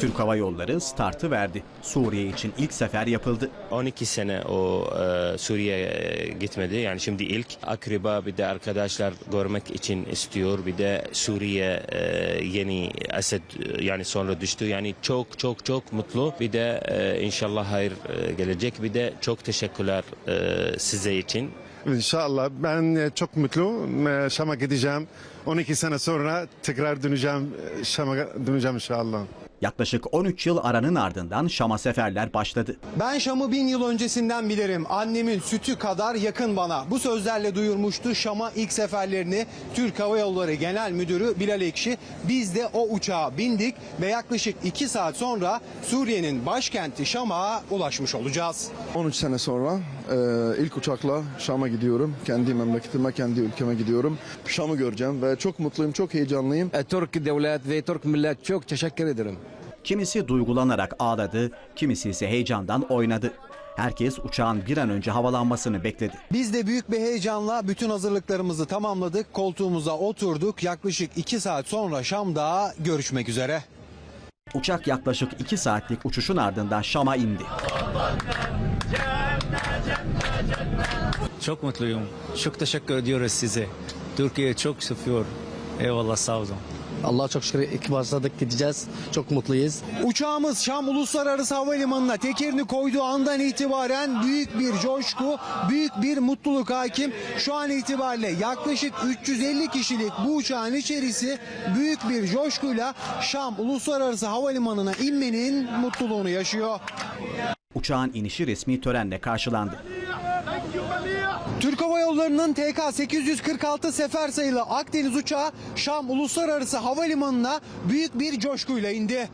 Türk Hava Yolları startı verdi. Suriye için ilk sefer yapıldı. 12 sene o e, Suriye'ye gitmedi. Yani şimdi ilk akriba bir de arkadaşlar görmek için istiyor. Bir de Suriye e, yeni Esed e, yani sonra düştü. Yani çok çok çok mutlu. Bir de e, inşallah hayır e, gelecek. Bir de çok teşekkürler e, size için. İnşallah ben e, çok mutluyum. E, Şam'a gideceğim. 12 sene sonra tekrar döneceğim. Şam'a döneceğim inşallah. Yaklaşık 13 yıl aranın ardından Şam'a seferler başladı. Ben Şam'ı bin yıl öncesinden bilirim. Annemin sütü kadar yakın bana. Bu sözlerle duyurmuştu Şam'a ilk seferlerini Türk Hava Yolları Genel Müdürü Bilal Ekşi. Biz de o uçağa bindik ve yaklaşık 2 saat sonra Suriye'nin başkenti Şam'a ulaşmış olacağız. 13 sene sonra e, ilk uçakla Şam'a gidiyorum. Kendi memleketime, kendi ülkeme gidiyorum. Şam'ı göreceğim ve çok mutluyum, çok heyecanlıyım. Türk devlet ve Türk millet çok teşekkür ederim. Kimisi duygulanarak ağladı, kimisi ise heyecandan oynadı. Herkes uçağın bir an önce havalanmasını bekledi. Biz de büyük bir heyecanla bütün hazırlıklarımızı tamamladık. Koltuğumuza oturduk. Yaklaşık 2 saat sonra Şam'da görüşmek üzere. Uçak yaklaşık 2 saatlik uçuşun ardından Şam'a indi. Çok mutluyum. Çok teşekkür ediyoruz size. Türkiye çok seviyor. Eyvallah sağ olun. Allah çok şükür ilk başladık gideceğiz. Çok mutluyuz. Uçağımız Şam Uluslararası Havalimanı'na tekerini koyduğu andan itibaren büyük bir coşku, büyük bir mutluluk hakim. Şu an itibariyle yaklaşık 350 kişilik bu uçağın içerisi büyük bir coşkuyla Şam Uluslararası Havalimanı'na inmenin mutluluğunu yaşıyor. Uçağın inişi resmi törenle karşılandı. Türk Hava Yolları'nın TK 846 sefer sayılı Akdeniz uçağı Şam Uluslararası Havalimanı'na büyük bir coşkuyla indi.